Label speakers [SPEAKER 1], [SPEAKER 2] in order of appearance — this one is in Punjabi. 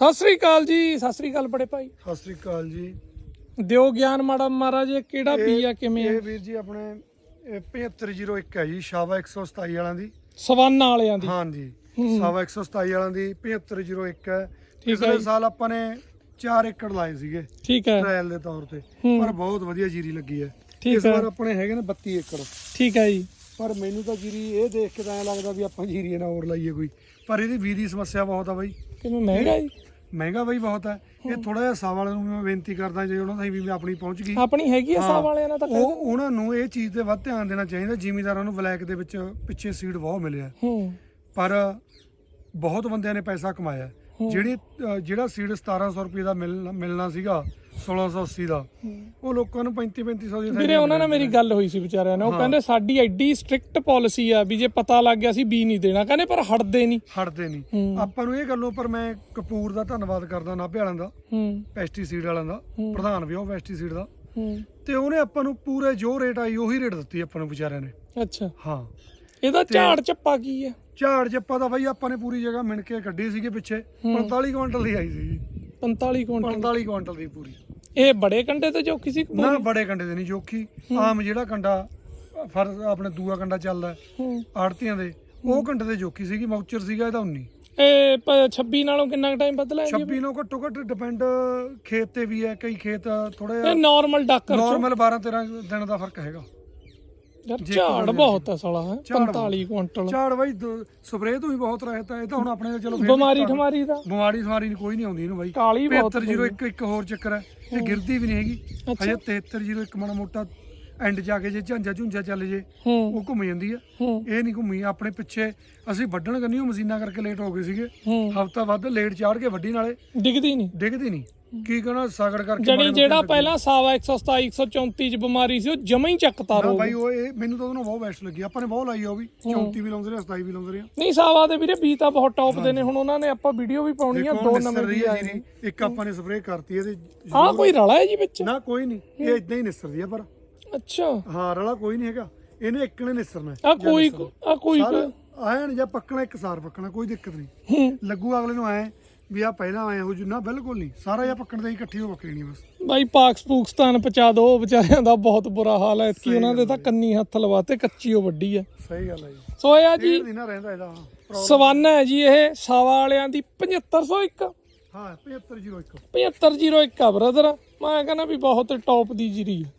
[SPEAKER 1] ਸਤਿ ਸ੍ਰੀ ਅਕਾਲ ਜੀ ਸਤਿ ਸ੍ਰੀ ਅਕਾਲ ਬੜੇ ਭਾਈ।
[SPEAKER 2] ਸਤਿ ਸ੍ਰੀ ਅਕਾਲ ਜੀ।
[SPEAKER 1] ਦਿਓ ਗਿਆਨ ਮਾੜਾ ਮਹਾਰਾਜ ਇਹ ਕਿਹੜਾ ਬੀ ਆ ਕਿਵੇਂ
[SPEAKER 2] ਇਹ
[SPEAKER 1] ਆ
[SPEAKER 2] ਵੀਰ ਜੀ ਆਪਣੇ ਇਹ 7501 ਹੈ ਜੀ ਸ਼ਾਵਾ 127 ਵਾਲਾਂ ਦੀ।
[SPEAKER 1] ਸਵਾਨਾ ਵਾਲਿਆਂ ਦੀ।
[SPEAKER 2] ਹਾਂਜੀ। ਸ਼ਾਵਾ 127 ਵਾਲਾਂ ਦੀ 7501 ਹੈ। ਪਿਛਲੇ। ਸਾਲ ਆਪਾਂ ਨੇ 4 ਏਕੜ ਲਾਏ ਸੀਗੇ
[SPEAKER 1] ਠੀਕ ਹੈ।
[SPEAKER 2] ਟ੍ਰਾਇਲ ਦੇ ਤੌਰ ਤੇ। ਪਰ ਬਹੁਤ ਵਧੀਆ ਜੀਰੀ ਲੱਗੀ ਹੈ। ਇਸ। ਵਾਰ ਆਪਣੇ ਹੈਗੇ ਨੇ 32 ਏਕੜ।
[SPEAKER 1] ਠੀਕ ਹੈ ਜੀ।
[SPEAKER 2] ਪਰ ਮੈਨੂੰ ਤਾਂ ਜੀਰੀ ਇਹ ਦੇਖ ਕੇ ਤਾਂ ਐ ਲੱਗਦਾ ਵੀ ਆਪਾਂ ਜੀਰੀ ਨਾ ਹੋਰ ਲਾਈਏ ਕੋਈ। ਪਰ ਇਹਦੀ ਵੀ ਦੀ ਸਮੱਸਿਆ ਬਹੁਤ ਆ ਬਾਈ।
[SPEAKER 1] ਕਿਵੇਂ ਮਹਿੰਗਾ ਜੀ
[SPEAKER 2] ਮਹਿੰਗਾ ਬਾਈ ਬਹੁਤ ਹੈ ਇਹ ਥੋੜਾ ਜਿਹਾ ਸਾ ਵਾਲਿਆਂ ਨੂੰ ਵੀ ਮੈਂ ਬੇਨਤੀ ਕਰਦਾ ਜੇ ਉਹਨਾਂ ਦਾ ਵੀ ਆਪਣੀ ਪਹੁੰਚ ਗਈ।
[SPEAKER 1] ਆਪਣੀ ਹੈਗੀ ਆ
[SPEAKER 2] ਹਾਂ।
[SPEAKER 1] ਸਾਹ ਵਾਲਿਆਂ ਨਾਲ ਤਾਂ
[SPEAKER 2] ਉਹ ਉਹਨਾਂ ਨੂੰ ਇਹ ਚੀਜ਼ ਤੇ ਵੱਧ ਧਿਆਨ ਦੇਣਾ ਚਾਹੀਦਾ ਜ਼ਿਮੀਦਾਰਾਂ ਨੂੰ ਬਲੈਕ ਦੇ ਵਿੱਚ ਪਿੱਛੇ ਸੀਡ ਬਹੁਤ ਮਿਲਿਆ।
[SPEAKER 1] ਹੂੰ।
[SPEAKER 2] ਪਰ ਬਹੁਤ ਬੰਦਿਆਂ ਨੇ ਪੈਸਾ ਕਮਾਇਆ। ਜਿਹੜੀ ਅ, ਜਿਹੜਾ ਸੀਡ 1700 ਰੁਪਏ ਦਾ ਮਿਲਣਾ ਮਿਲਣਾ ਸੀਗਾ 1680 ਦਾ। ਉਹ ਲੋਕਾਂ ਨੂੰ 35 3500 ਦੀ
[SPEAKER 1] ਵੀਰੇ ਉਹਨਾਂ ਨਾਲ ਮੇਰੀ ਗੱਲ ਹੋਈ ਸੀ ਵਿਚਾਰਿਆਂ ਨਾਲ। ਉਹ
[SPEAKER 2] ਹਾਂ।
[SPEAKER 1] ਕਹਿੰਦੇ ਸਾਡੀ ਐਡੀ ਸਟ੍ਰਿਕਟ ਪਾਲਿਸੀ ਆ ਵੀ ਜੇ ਪਤਾ ਲੱਗ ਗਿਆ ਸੀ ਬੀ ਨਹੀਂ ਦੇਣਾ। ਕਹਿੰਦੇ ਪਰ ਹਟਦੇ ਨਹੀਂ।
[SPEAKER 2] ਹਟਦੇ ਨਹੀਂ।
[SPEAKER 1] ਹੂੰ।
[SPEAKER 2] ਆਪਾਂ ਨੂੰ ਇਹ ਗੱਲੋਂ ਪਰ ਮੈਂ ਕਪੂਰ ਦਾ ਧੰਨਵਾਦ ਕਰਦਾ ਨਾਭੇ ਵਾਲਿਆਂ ਦਾ
[SPEAKER 1] ਹੂੰ।
[SPEAKER 2] ਪੈਸਟੀਸੀਡ ਵਾਲਿਆਂ ਦਾ
[SPEAKER 1] ਹੂੰ।
[SPEAKER 2] ਪ੍ਰਧਾਨ ਵੀ ਉਹ ਪੈਸਟੀਸੀਡ ਦਾ।
[SPEAKER 1] ਹੂੰ।
[SPEAKER 2] ਤੇ ਉਹਨੇ ਆਪਾਂ ਨੂੰ ਪੂਰੇ ਜੋ ਰੇਟ ਆਈ ਉਹੀ ਰੇਟ ਦਿੱਤੀ ਆਪਾਂ ਨੂੰ ਵਿਚਾਰਿਆਂ ਨੇ।
[SPEAKER 1] ਅੱਛਾ।
[SPEAKER 2] ਹਾਂ।
[SPEAKER 1] ਇਹਦਾ ਝਾੜ ਚੱਪਾ ਕੀ ਆ?
[SPEAKER 2] ਝਾੜ ਜੱਪਾ ਦਾ ਬਾਈ ਆਪਾਂ ਨੇ ਪੂਰੀ ਜਗ੍ਹਾ ਮਿਣ ਕੇ ਕੱਢੀ ਸੀਗੇ ਪਿੱਛੇ।
[SPEAKER 1] ਹੂੰ।
[SPEAKER 2] 45 ਕੁਇੰਟਲ ਦੀ ਆਈ ਸੀਗੀ।
[SPEAKER 1] 45 ਕੁਇੰਟਲ।
[SPEAKER 2] 45 ਕੁਇੰਟਲ ਦੀ ਪੂਰੀ।
[SPEAKER 1] ਇਹ ਬੜੇ ਕੰਡੇ ਤੇ ਜੋ ਕਿਸੇ
[SPEAKER 2] ਨਾ ਬੜੇ ਕੰਡੇ ਦੇ ਨਹੀਂ ਜੋਖੀ ਆਮ ਜਿਹੜਾ ਕੰਡਾ ਫਰ ਆਪਣੇ ਦੂਆ ਕੰਡਾ ਚੱਲਦਾ ਆੜਤੀਆਂ ਦੇ ਉਹ ਕੰਡੇ ਦੇ ਜੋਖੀ ਸੀਗੀ ਮੌਚਰ ਸੀਗਾ ਇਹਦਾ 19
[SPEAKER 1] ਇਹ ਪ- 26 ਨਾਲੋਂ ਕਿੰਨਾ ਟਾਈਮ ਬਦਲਾ ਹੈ
[SPEAKER 2] 26 ਨੂੰ ਘੱਟੋ ਘੱਟ ਡਿਪੈਂਡ ਖੇਤ ਤੇ ਵੀ ਹੈ ਕਈ ਖੇਤ ਥੋੜਾ
[SPEAKER 1] ਇਹ
[SPEAKER 2] ਜਿਹਾ
[SPEAKER 1] ਨਾਰਮਲ ਡਾਕਰ
[SPEAKER 2] ਨਾਰਮਲ 12 13 ਦਿਨ ਦਾ ਫ਼ਰਕ ਹੈਗਾ।
[SPEAKER 1] ਯਾਰ
[SPEAKER 2] ਜੇ
[SPEAKER 1] ਝਾੜ ਬਹੁਤ ਸਾਲਾ ਹੈ
[SPEAKER 2] ਝਾੜ
[SPEAKER 1] 45 ਕੁਇੰਟਲ।
[SPEAKER 2] ਝਾੜ ਬਾਈ ਸਪਰੇਅ ਤੋਂ ਵੀ ਬਹੁਤ ਰਹਿਤਾ ਇਹ ਤਾਂ ਹੁਣ ਆਪਣੇ ਚਲੋ ਫਿਰ ਵੀ
[SPEAKER 1] ਬਿਮਾਰੀ ਠਮਾਰੀ ਦਾ।
[SPEAKER 2] ਬਿਮਾਰੀ ਸਮਾਰੀ ਨਹੀਂ ਕੋਈ ਨਹੀਂ ਆਉਂਦੀ ਇਹਨੂੰ ਬਾਈ।
[SPEAKER 1] ਕਾਲੀ ਬਹੁਤ
[SPEAKER 2] 7301 ਇੱਕ ਹੋਰ ਚੱਕਰ ਹੈ ਇਹ ਗਿਰਦੀ ਵੀ ਨਹੀਂ ਹੈਗੀ। ਹਜੇ 7301 ਮਾੜਾ ਮੋਟਾ ਐਂਡ ਜਾ ਕੇ ਜੇ ਝਾਂਜਾ ਝੁੰਜਾ ਚੱਲ ਜੇ
[SPEAKER 1] ਹੂੰ।
[SPEAKER 2] ਉਹ ਘੁੰਮ ਜਾਂਦੀ ਆ।
[SPEAKER 1] ਹੂੰ।
[SPEAKER 2] ਇਹ ਨਹੀਂ ਘੁੰਮੀ ਆਪਣੇ ਪਿੱਛੇ ਅਸੀਂ ਵੱਢਣ ਕਰਨੀ ਉਹ ਮਸ਼ੀਨਾਂ ਕਰਕੇ ਲੇਟ ਹੋ ਗਏ ਸੀਗੇ।
[SPEAKER 1] ਹੂੰ।
[SPEAKER 2] ਹਫਤਾ ਵੱਧ ਲੇਟ ਚਾੜ ਕੇ ਵੱਢੀ ਨਾਲੇ।
[SPEAKER 1] ਡਿੱਗਦੀ ਨਹੀਂ
[SPEAKER 2] ਡਿੱਗਦੀ ਨਹੀਂ ਕੀ ਕਹਣਾ ਸਾਗੜ ਕਰਕੇ ਮਾੜੇ
[SPEAKER 1] ਜਿਹੜਾ
[SPEAKER 2] ਮੋਟੇ
[SPEAKER 1] ਪਹਿਲਾਂ ਸਾਵਾ 127 134 ਚ ਬਿਮਾਰੀ ਸੀ ਉਹ ਜਮਾ ਹੀ ਚੱਕਤਾ
[SPEAKER 2] ਨਾ
[SPEAKER 1] ਰੋਗ।
[SPEAKER 2] ਬਾਈ ਉਹ ਇਹ ਮੈਨੂੰ ਤਾਂ ਉਹਨੂੰ ਬਹੁਤ ਬੈਸਟ ਲੱਗੀ। ਆਪਾਂ ਨੇ ਬਹੁਤ ਲਾਈ ਆ ਉਹ ਵੀ। 34 ਵੀ ਲਾਉਂਦੇ ਰਹੇ 27 ਵੀ ਲਾਉਂਦੇ ਰਹੇ।
[SPEAKER 1] ਨਹੀਂ ਸਾਵਾ ਦੇ ਵੀਰੇ ਬੀ ਤਾਂ ਬਹੁਤ ਟੌਪ ਦੇ ਨੇ। ਹੁਣ ਉਹਨਾਂ ਨੇ ਆਪਾਂ ਵੀਡੀਓ ਵੀ ਪਾਉਣੀ ਆ
[SPEAKER 2] ਦੇਖੋ
[SPEAKER 1] ਦੋ
[SPEAKER 2] ਨਿਸਰ
[SPEAKER 1] ਨਵੇਂ
[SPEAKER 2] ਰਹੀ ਜੀਰੀ ਇੱਕ ਆਪਾਂ ਨੇ ਸਪਰੇਅ ਕਰਤੀ ਇਹਦੇ
[SPEAKER 1] ਆ ਕੋਈ ਰਲਾ ਹੈ ਜੀ ਵਿੱਚ?
[SPEAKER 2] ਨਾ ਕੋਈ ਨਹੀਂ ਇਹ ਇਦਾਂ ਹੀ ਨਿਸਰਦੀ ਆ ਪਰ।
[SPEAKER 1] ਅੱਛਾ।
[SPEAKER 2] ਹਾਂ ਰਲਾ ਕੋਈ ਨਹੀਂ ਹੈਗਾ। ਇਹਨੇ ਇੱਕ ਨੇ ਨਿਸਰਨਾ ਹੈ,
[SPEAKER 1] ਆ ਕੋਈ। ਆ ਕੋਈ
[SPEAKER 2] ਐਨ ਜਾਂ ਪੱਕਣਾ ਇੱਕ ਸਾਰ ਪੱਕਣਾ ਕੋਈ ਦਿੱਕਤ ਨਹੀਂ।
[SPEAKER 1] ਹੂੰ।
[SPEAKER 2] ਲੱਗੂ ਅਗਲੇ ਨੂੰ ਐ ਵੀ ਆ ਪਹਿਲਾਂ ਆਏ ਹੋ ਜੂ ਨਾ ਬਿਲਕੁਲ ਨਹੀਂ। ਸਾਰਾ ਜਾਂ ਪੱਕਣ ਦੇ ਹੀ ਇਕੱਠੀ ਹੋ ਪੱਕਣੀ ਨਹੀਂ ਬਸ।
[SPEAKER 1] ਬਾਈ ਪਾਕਸ ਪੂਕਸਤਾਨ ਪਹੁੰਚਾ ਦੋ ਵਿਚਾਰਿਆਂ ਦਾ ਬਹੁਤ ਬੁਰਾ ਹਾਲ ਹੈ। ਇਤਕੀ ਉਹਨਾਂ ਦੇ ਤਾਂ ਕੰਨੀ ਹੱਥ ਲਵਾਤੇ ਕੱਚੀ ਉਹ ਵੱਡੀ ਆ
[SPEAKER 2] ਸਹੀ ਗੱਲ ਹੈ ਜੀ।
[SPEAKER 1] ਸੋ ਇਹ ਆ ਜੀ
[SPEAKER 2] ਹਾਂ
[SPEAKER 1] ਸਵਾਨਾ ਹੈ ਜੀ ਇਹ ਸਾਵਾ ਵਾਲਿਆਂ ਦੀ 7501
[SPEAKER 2] ਹਾਂ 7501
[SPEAKER 1] 7501 ਆ ਬ੍ਰਦਰ ਮੈਂ ਕਹਿੰਦਾ ਵੀ ਬਹੁਤ ਟੌਪ ਦੀ ਜੀਰੀ ਆ